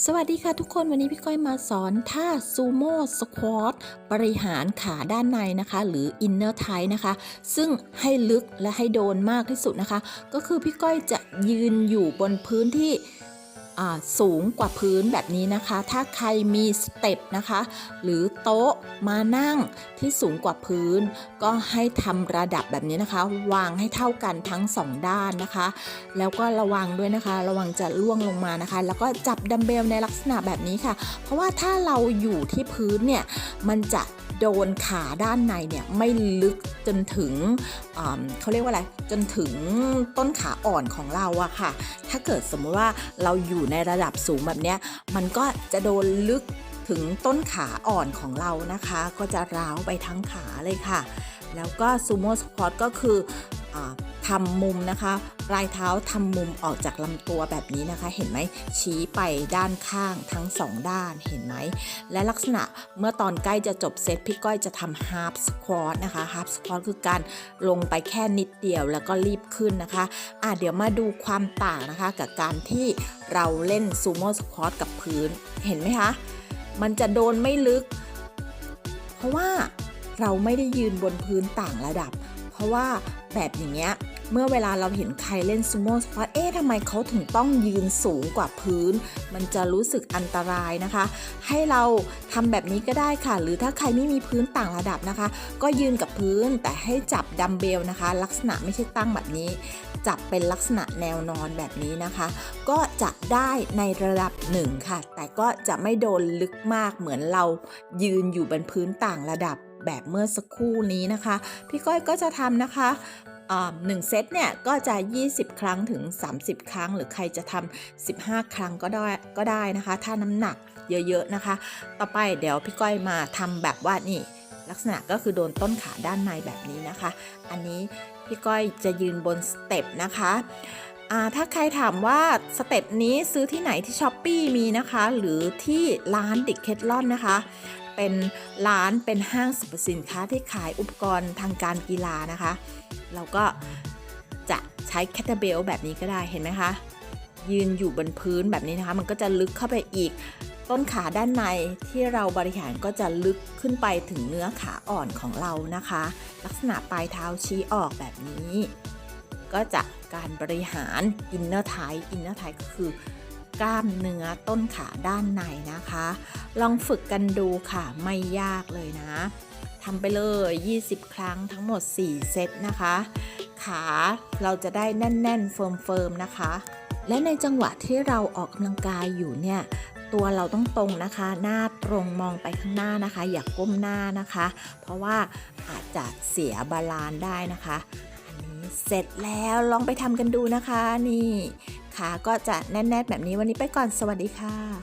สวัสดีค่ะทุกคนวันนี้พี่ก้อยมาสอนท่าซูโม่สควอตบริหารขาด้านในนะคะ หรืออินเนอร์ไทนะคะ ซึ่งให้ลึกและให้โดนมากที่สุดนะคะ ก็คือพี่ก้อยจะยืนอยู่บนพื้นที่ สูงกว่าพื้นแบบนี้นะคะ ถ้าใครมีสเต็ปนะคะ หรือโต๊ะมานั่งที่สูงกว่าพื้น ก็ให้ทำระดับแบบนี้นะคะ วางให้เท่ากันทั้งสองด้านนะคะ แล้วก็ระวังด้วยนะคะ ระวังจะล่วงลงมานะคะ แล้วก็จับดัมเบลในลักษณะแบบนี้ค่ะ เพราะว่าถ้าเราอยู่ที่พื้นเนี่ยมันจะ โดนขาด้านในเนี่ยไม่ลึกจนถึงเขาเรียกว่าอะไรจนถึงต้นขาอ่อนของเราอะค่ะ ถ้าเกิดสมมติว่าเราอยู่ในระดับสูงแบบเนี้ยมันก็จะโดนลึกถึงต้นขาอ่อนของเรานะคะ ก็จะร้าวไปทั้งขาเลยค่ะ แล้วก็ซูโม่สควอตก็คือ ทำมุมนะคะปลายเท้าทำมุมออกจากลำตัวแบบนี้นะคะ เห็นไหมชี้ไปด้านข้างทั้งสองด้านเห็นไหม และลักษณะเมื่อตอนใกล้จะจบเซตพี่ก้อยจะทำฮา f สควอตนะคะฮา f สควอตคือการลงไปแค่นิดเดียวแล้วก็รีบขึ้นนะคะอะเดี๋ยวมาดูความต่างนะคะ กับการที่เราเล่นซูโม่สควอตกับพื้นเห็นไหมคะ มันจะโดนไม่ลึก เพราะว่าเราไม่ได้ยืนบนพื้นต่างระดับ ราะว่าแบบอย่างเงี้ยเมื่อเวลาเราเห็นใครเล่นซูโม่สควอตเอ๊ะทำไมเขาถึงต้องยืนสูงกว่าพื้น มันจะรู้สึกอันตรายนะคะ ให้เราทำแบบนี้ก็ได้ค่ะ หรือถ้าใครไม่มีพื้นต่างระดับนะคะ ก็ยืนกับพื้นแต่ให้จับดัมเบลนะคะ ลักษณะไม่ใช่ตั้งแบบนี้ จับเป็นลักษณะแนวนอนแบบนี้นะคะ ก็จะได้ในระดับหนึ่งค่ะ แต่ก็จะไม่โดนลึกมากเหมือนเรายืนอยู่บนพื้นต่างระดับ แบบเมื่อสักครู่นี้นะคะ พี่ก้อยก็จะทำนะคะหนึ่งเซตเนี่ยก็จะ 20 ครั้งถึง 30 ครั้ง หรือใครจะทำ15 ครั้งก็ได้ก็ได้นะคะ ถ้าน้ำหนักเยอะๆนะคะ ต่อไปเดี๋ยวพี่ก้อยมาทำแบบว่านี่ ลักษณะก็คือโดนต้นขาด้านในแบบนี้นะคะ อันนี้พี่ก้อยจะยืนบนสเต็ปนะคะถ้าใครถามว่าสเต็ปนี้ซื้อที่ไหนที่ช้อปปีมีนะคะ หรือที่ร้านดิกเคทลอนนะคะ เป็นร้านเป็นห้างสรรพสินค้าที่ขายอุปกรณ์ทางการกีฬานะคะ เราก็จะใช้แคตเตอร์เบลแบบนี้ก็ได้เห็นไหมคะ ยืนอยู่บนพื้นแบบนี้นะคะ มันก็จะลึกเข้าไปอีก ต้นขาด้านในที่เราบริหารก็จะลึกขึ้นไปถึงเนื้อขาอ่อนของเรานะคะ ลักษณะปลายเท้าชี้ออกแบบนี้ ก็จะการบริหารอินเนอร์ไทอินเนอร์ไทก็คือ กล้ามเนื้อต้นขาด้านในนะคะ ลองฝึกกันดูค่ะไม่ยากเลยนะทำไปเลย 20 ครั้งทั้งหมด 4 เซตนะคะ ขาเราจะได้แน่น ๆ เฟิร์ม ๆ นะคะ และในจังหวะที่เราออกกำลังกายอยู่เนี่ย ตัวเราต้องตรงนะคะ หน้าตรงมองไปข้างหน้านะคะ อย่ากก้มหน้านะคะ เพราะว่าอาจจะเสียบาลานได้นะคะ อันนี้เสร็จแล้วลองไปทำกันดูนะคะนี่ คะ ก็จะแน่นๆแบบนี้วันนี้ไปก่อนสวัสดีค่ะ